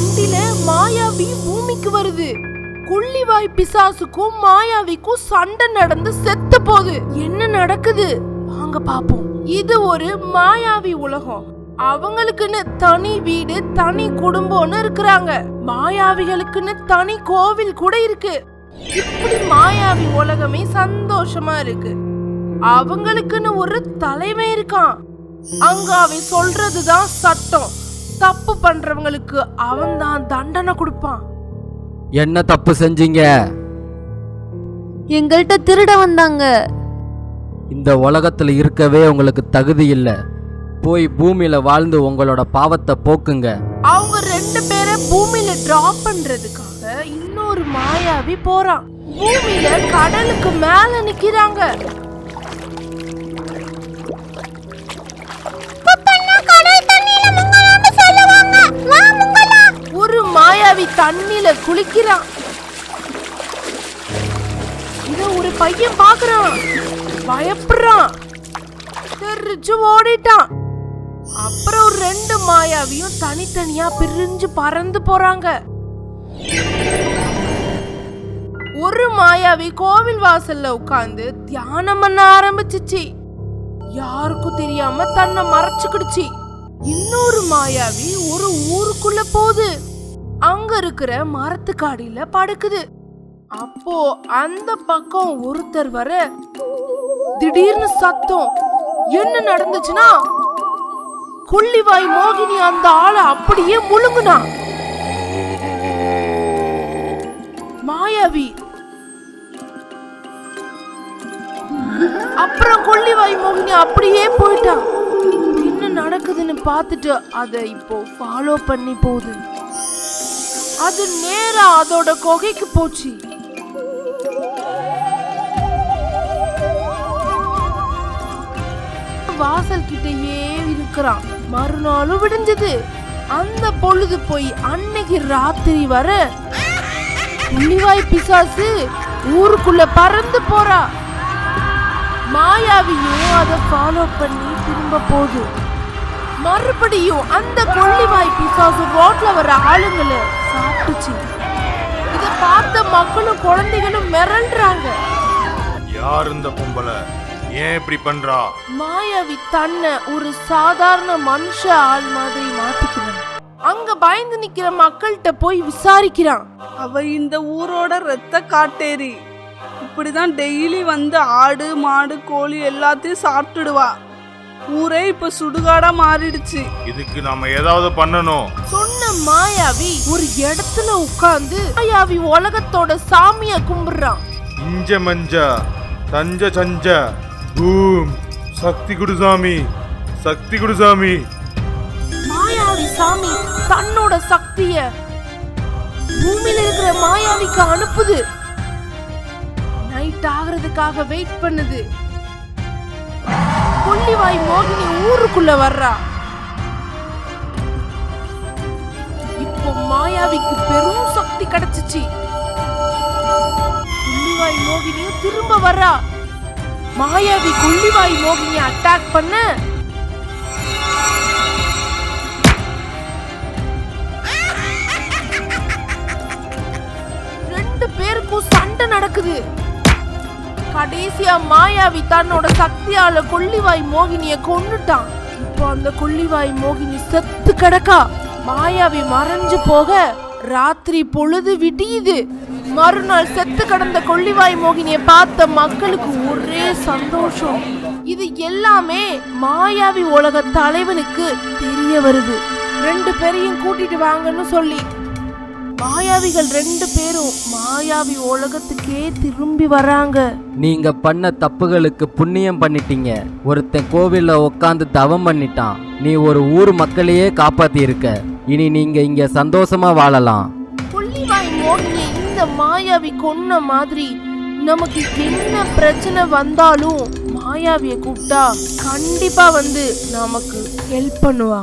கண்டில மாயாவி பூமிக்கு வருது. கொள்ளிவாய் பிசாசுக்கும் மாயாவிக்கும் சண்டை நடந்து செத்து போகுது. என்ன நடக்குது? வாங்க பாப்போம். இது ஒரு மாயாவி உலகம். அவங்களுக்குன்னு தனி வீடு தனி குடும்பம்னு இருக்கிறாங்க. மாயாவிகளுக்குன்னு தனி கோவில் கூட இருக்கு. இப்படி மாயாவி உலகமே சந்தோஷமா இருக்கு. அவங்களுக்குன்னு ஒரு தலைவன் இருக்கான். அங்க அவன் சொல்றதுதான் சட்டம் தப்பு பண்றவங்களுக்கு அவன் தான் தண்டனை கொடுப்பான். என்ன தப்பு செஞ்சீங்க? எங்கள்கிட்ட திருட வந்தாங்க. இந்த உலகத்துல இருக்கவே உங்களுக்கு தகுதி இல்லை. போய் பூமியில வாழ்ந்து உங்களோட பாவத்தை போக்குங்க. அவங்க ரெண்டு பேரை பூமியில டிராப் பண்றதுக்காக இன்னொரு மாயாவி போறான். பூமியில கடலுக்கு மேல நிக்கிறாங்க. தண்ணில குளிக்கிறான். இத ஒரு பையன் பாக்குறான் பயப்படுறான். தெரிச்சு ஓடிட்டான். அப்புறம் ஒரு ரெண்டு மாயாவியும் தனித்தனியா பிரிஞ்சு பறந்து போறாங்க. ஒரு மாயாவி கோவில் வாசல்ல உட்கார்ந்து தியானம் பண்ண ஆரம்பிச்சிச்சு. யாருக்கும் தெரியாம தன்னை மறைச்சுக்கிடுச்சு. இன்னொரு மாயாவி ஒரு ஊருக்குள்ள போகுது. அங்க இருக்கிற மரத்துக்காடியில படுக்குது. அப்போ அந்த பக்கம் ஒருத்தர் வர திடீர்னு சத்தம் என்ன நடந்துச்சுன்னா? கொள்ளிவாய் மோகினி அந்த ஆளை அப்படியே முழுங்குனா. மாயாவி. அப்புறம் கொள்ளிவாய் மோகினி அப்படியே போயிட்டா. என்ன நடக்குதுன்னு பார்த்துட்டு அதை இப்போ ஃபாலோ பண்ணி போகுது. அது நேரா அதோட குகைக்கு போச்சு. வாசல் கிட்டயே இருக்கிறான். மறுநாளும் விடிஞ்சது. அந்த பொழுது போய் அன்னைக்கு ராத்திரி வர புள்ளிவாய் பிசாசு ஊருக்குள்ள பறந்து போறா. மாயாவியும் அதை ஃபாலோ பண்ணி திரும்ப போகுது. மறுபடியும் அந்த கொள்ளிவாய் பிசாசு ரோட்ல வர ஆளுங்களை சாப்பிட்டுச்சு. இத பார்த்த மக்களும் குழந்தைகளும் மிரள்றாங்க யார் இந்த பொம்பளை? ஏன் இப்படி பண்றா? மாயாவி தன்னை ஒரு சாதாரண மனுஷ ஆள் மாதிரி மாத்திக்கிறான். அங்க பயந்து நிக்கிற மக்கள்கிட்ட போய் விசாரிக்கிறான். அவ இந்த ஊரோட ரத்த காட்டேரி. இப்படிதான் டெய்லி வந்து ஆடு மாடு கோழி எல்லாத்தையும் சாப்பிட்டுடுவா. ஊரே இப்ப சுடுகாடா மாறிடுச்சு. இதுக்கு நாம ஏதாவது பண்ணணும். சொன்ன மாயாவி ஒரு இடத்துல உட்கார்ந்து மாயாவி உலகத்தோட சாமிய கும்பிடுறான். இஞ்ச மஞ்ச தஞ்ச சஞ்ச பூம் சக்தி குடுசாமி சக்தி குடுசாமி மாயாவி சாமி தன்னோட சக்திய பூமியில இருக்கிற மாயாவிக்கு அனுப்புது. நைட் ஆகுறதுக்காக வெயிட் பண்ணுது. கொல்லிவாய் மோகினி ஊருக்குள்ள வர்றா. இப்போ மாயாவிக்கு பெரும் சக்தி கிடைச்சிச்சு. கொல்லிவாய் மோகினியும் திரும்ப வர்றா. மாயாவி கொல்லிவாய் மோகினியை அட்டாக் பண்ண. கடைசியா மாயாவி தன்னோட சக்தியால கொள்ளிவாய் மோகினிய கொண்டுட்டான் இப்போ அந்த கொள்ளிவாய் மோகினி செத்து கிடக்கா. மாயாவி மறைஞ்சு போக ராத்திரி பொழுது விடியுது. மறுநாள் செத்து கிடந்த கொள்ளிவாய் மோகினிய பார்த்த மக்களுக்கு ஒரே சந்தோஷம். இது எல்லாமே மாயாவி உலக தலைவனுக்கு தெரிய வருது. ரெண்டு பேரையும் கூட்டிட்டு வாங்கன்னு சொல்லி மாயாவிகள் ரெண்டு பேரும் மாயாவி உலகத்துக்கே திரும்பி வராங்க. நீங்க பண்ண தப்புகளுக்கு புண்ணியம் பண்ணிட்டீங்க. ஒருத்தன் கோவில்ல உட்காந்து தவம் பண்ணிட்டான். நீ ஒரு ஊர் மக்களையே காப்பாத்தி இருக்க இனி நீங்க இங்க சந்தோஷமா வாழலாம். கொல்லிவாய் மோகினியை இந்த மாயாவி கொன்ன மாதிரி நமக்கு என்ன பிரச்சனை வந்தாலும் மாயாவியை கூப்பிட்டா கண்டிப்பா வந்து நமக்கு ஹெல்ப் பண்ணுவா